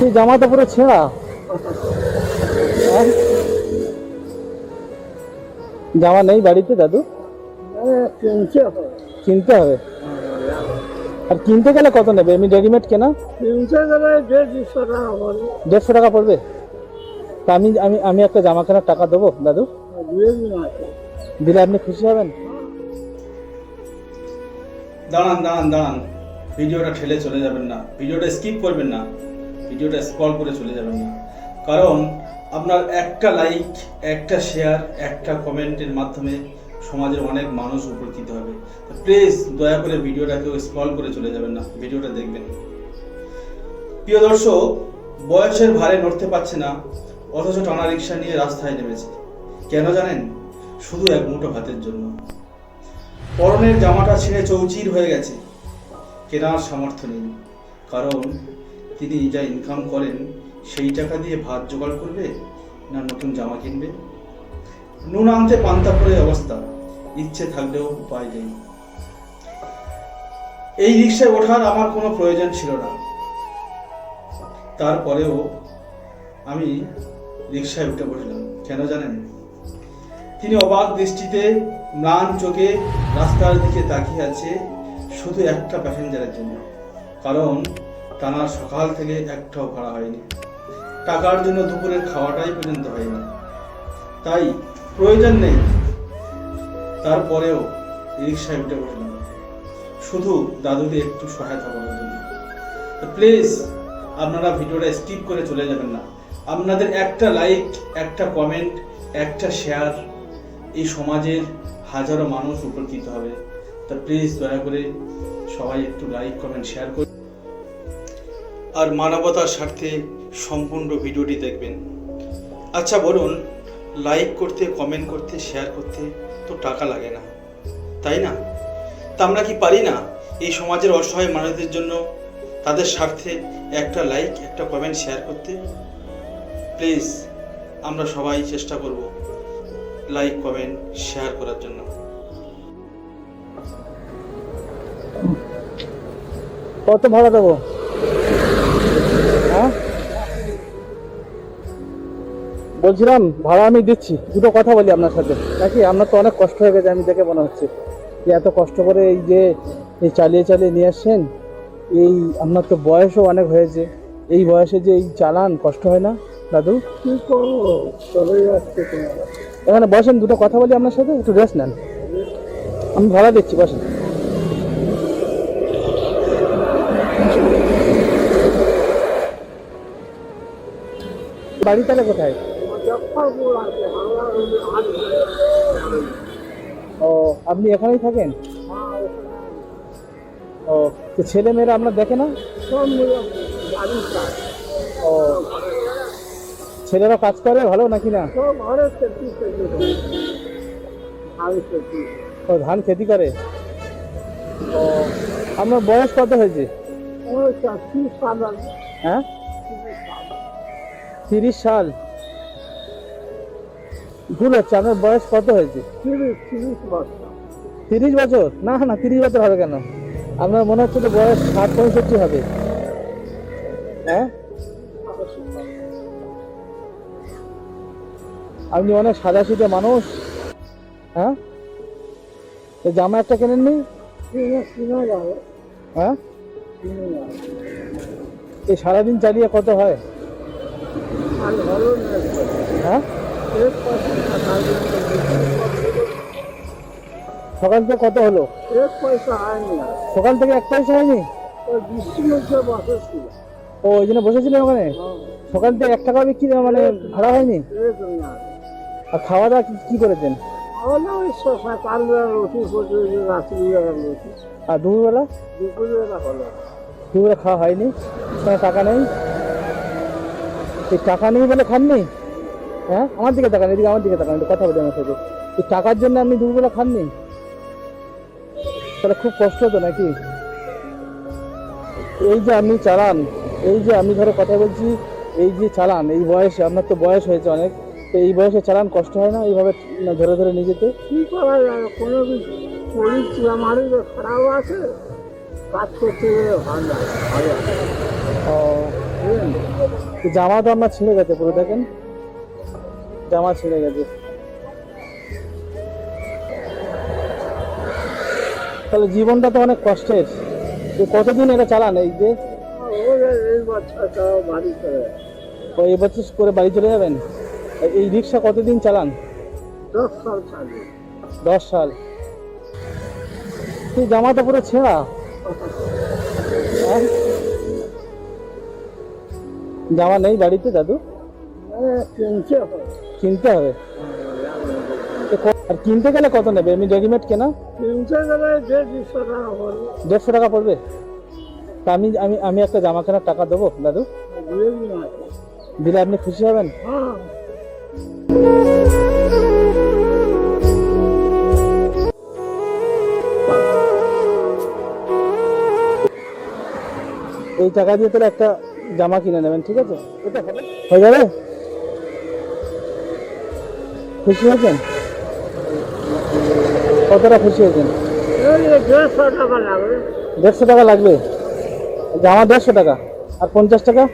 তুই জামা তো পুরো ছেঁড়া। হ্যাঁ? জামা নেই বাড়িতে দাদু? কিনতে হবে। আর কিনতে গেলে কত নেবে? এমনি রেডিমেড কেনা? দেড়শো টাকা পড়বে। তা আমি আমি আমি একটা জামা কেনার টাকা দেবো দাদু? আছে দিলে আপনি খুশি হবেন? দাঁড়ান দাঁড়ান দাঁড়ান। ভিডিওটা ঠেলে চলে যাবেন না। ভিডিওটা স্কিপ করবেন না। ভিডিওটা স্ক্রল করে চলে যাবেন না। কারণ আপনার একটা লাইক একটা শেয়ার একটা কমেন্টের মাধ্যমে সমাজের অনেক মানুষ উপকৃত হবে। প্লিজ দয়া করে ভিডিওটা কেউ স্ক্রল করে চলে যাবেন না, ভিডিওটা দেখবেন। প্রিয় দর্শক, বয়সের ভারে নড়তে পারছে না, অথচ টানা রিক্সা নিয়ে রাস্তায় নেমেছে। কেন জানেন? শুধু এক মুঠো ভাতের জন্য। পরনের জামাটা ছিঁড়ে চৌচির হয়ে গেছে। কেনার সামর্থ্য নেই। কারণ তিনি যা ইনকাম করেন, সেই টাকা দিয়ে ভাত জোগাড় করবে না নতুন জামা কিনবে? নুন আনতে পান্তা পরে অবস্থা, ইচ্ছে থাকলেও উপায় নেই। এই রিক্সায় ওঠার আমার কোনো প্রয়োজন ছিল না। তারপরেও আমি রিক্সায় উঠে বসলাম। কেন জানেন? তিনি অবাক দৃষ্টিতে ম্লান চোখে রাস্তার দিকে তাকিয়ে আছে শুধু একটা প্যাসেঞ্জারের জন্য। কারণ টানা সকাল থেকে একটাও ভাড়া হয়নি। টাকার জন্য দুপুরের খাওয়াটাই পর্যন্ত হয়নি। তাই প্রয়োজন নেই। তারপরেও রিক্সায় উঠে বসলাম। শুধু দাদুকে একটু সহায়তা করার জন্য। প্লিজ আপনারা ভিডিওটা স্কিপ করে চলে যাবেন না। আপনাদের একটা লাইক একটা কমেন্ট একটা শেয়ার এই সমাজের হাজারো মানুষ উপকৃত হবে। তা প্লিজ দয়া করে সবাই একটু লাইক কমেন্ট শেয়ার করুন। আর মানবতার স্বার্থে সম্পূর্ণ ভিডিওটি দেখবেন। আচ্ছা বলুন লাইক করতে কমেন্ট করতে শেয়ার করতে তো টাকা লাগে না, তাই না? তা আমরা কি পারি না এই সমাজের অসহায় মানুষদের জন্য তাদের স্বার্থে একটা লাইক একটা কমেন্ট শেয়ার করতে? প্লিজ আমরা সবাই চেষ্টা করব লাইক কমেন্ট শেয়ার করার জন্য। কত ভাড়া দেবো? বলছিলাম, ভাড়া আমি দিচ্ছি, দুটো কথা বলি আপনার সাথে। নাকি আপনার তো অনেক কষ্ট হয়ে গেছে, আমি দেখে মনে হচ্ছে। যে এত কষ্ট করে এই যে, এই চালিয়ে চালিয়ে নিয়ে আসছেন, এই আপনার তো বয়সও অনেক হয়েছে। এই বয়সে যে এই চালান কষ্ট হয় না, দাদু? কি করব চলে যাচ্ছে এখানে বসেন, দুটো কথা বলি আপনার সাথে, একটু রেস্ট নেন। আমি ভাড়া দিচ্ছি, বসেন। বাড়ি তাহলে কোথায় মুজফ্ফরপুর আছে হাওড়া আছে ও আপনি এখানেই থাকেন? ও তো ছেলে মেয়েরা আপনার দেখে না? ও ছেলেরা কাজ করে ভালো নাকি না? ও ধান খেতি করে। ও আপনার বয়স কত হয়েছে? হ্যাঁ? তিরিশ সাল। ভুল হচ্ছে আপনার বয়স কত হয়েছে? তিরিশ বছর। না না তিরিশ বছর হবে কেন? আপনার মনে হচ্ছে তো বয়স ষাট পঁয়ষট্টি হবে। হ্যাঁ? আপনি অনেক সাদা সিধে মানুষ। হ্যাঁ? এই জামা একটা কেনেননি কিনে কিনে হ্যাঁ? এই সারাদিন চালিয়ে কত হয়? হ্যাঁ? সকাল থেকে কত হলো? এক পয়সা হয়নি সকাল থেকে এক পয়সা হয়নি? মধ্যে বসেছিল। ও ওই জন্য বসেছিলেন ওখানে? সকাল থেকে এক টাকা বিক্রি মানে ভাড়া হয়নি? আর খাওয়া দাওয়া কি- করেছেন? আর দুপুরবেলা? দুপুরবেলা দুপুরে খাওয়া হয়নি টাকা নেই? এই টাকা নেই বলে খাননি? হ্যাঁ? আমার দিকে তাকান এদিকে আমার দিকে তাকান একটু কথা বলি আমার সাথে। এই টাকার জন্য আপনি দুপুরবেলা খাননি? তাহলে খুব কষ্ট হতো নাকি? এই যে আপনি চালান এই যে আমি ধরো কথা বলছি এই যে চালান এই বয়সে আপনার তো বয়স হয়েছে অনেক তো এই বয়সে চালান কষ্ট হয় না? এইভাবে ধরে ধরে নিয়ে যেতে কি করা যাবে কোনো কিছু খারাপ আছে কাজ করতে গেলে ভালো ভালো ও তো জামা তো আপনার ছিঁড়ে গেছে পুরো দেখেন। জামা ছিঁড়ে গেছে। তাহলে জীবনটা তো অনেক কষ্টের। তো কতদিন এটা চালান এই যে? ও এই বছর করে বাড়ি চলে যাবেন? এই- রিক্সা কতদিন চালান? দশ সাল তুই জামা তো পুরো ছেঁড়া। হ্যাঁ? জামা নেই বাড়িতে দাদু? হবে। কিনতে হবে। আর কিনতে গেলে কত নেবে? এমনি রেডিমেড কেনা? কিনতে গেলে দেড় টাকা পড়বে। দেড়শো টাকা পড়বে? তা আমি আমি আমি একটা জামা কেনার টাকা দেবো দাদু? দিলে আপনি খুশি হবেন? হ্যাঁ। এই টাকা দিয়ে তাহলে একটা জামা কিনে নেবেন ঠিক আছে? হয়ে যাবে? খুশি হয়েছেন? কতটা খুশি হয়েছেন? দেড়শো টাকা লাগবে। জামা দেড়শো টাকা। আর পঞ্চাশ টাকা?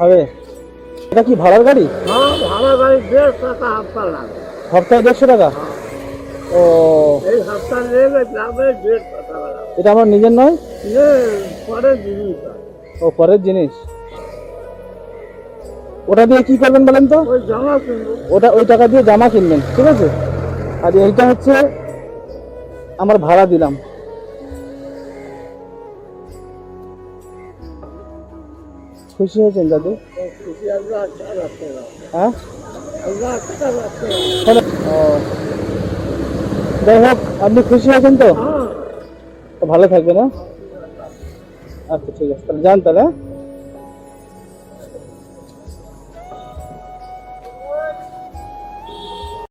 হবে। এটা কি ভাড়ার গাড়ি? হ্যাঁ সপ্তাহে দেড়শো টাকা? ও। এটা আমার নিজের নয়? ও পরের জিনিস। ওটা দিয়ে কি করবেন বলেন তো? জামা ওটা ওই টাকা দিয়ে জামা কিনবেন ঠিক আছে? আর এইটা হচ্ছে আমার ভাড়া দিলাম। খুশি হয়েছেন দাদু? হ্যাঁ? যাই হোক আপনি খুশি আছেন তো? হ্যাঁ। ভালো থাকবেন হ্যাঁ? আচ্ছা ঠিক আছে তাহলে যান তাহলে হ্যাঁ?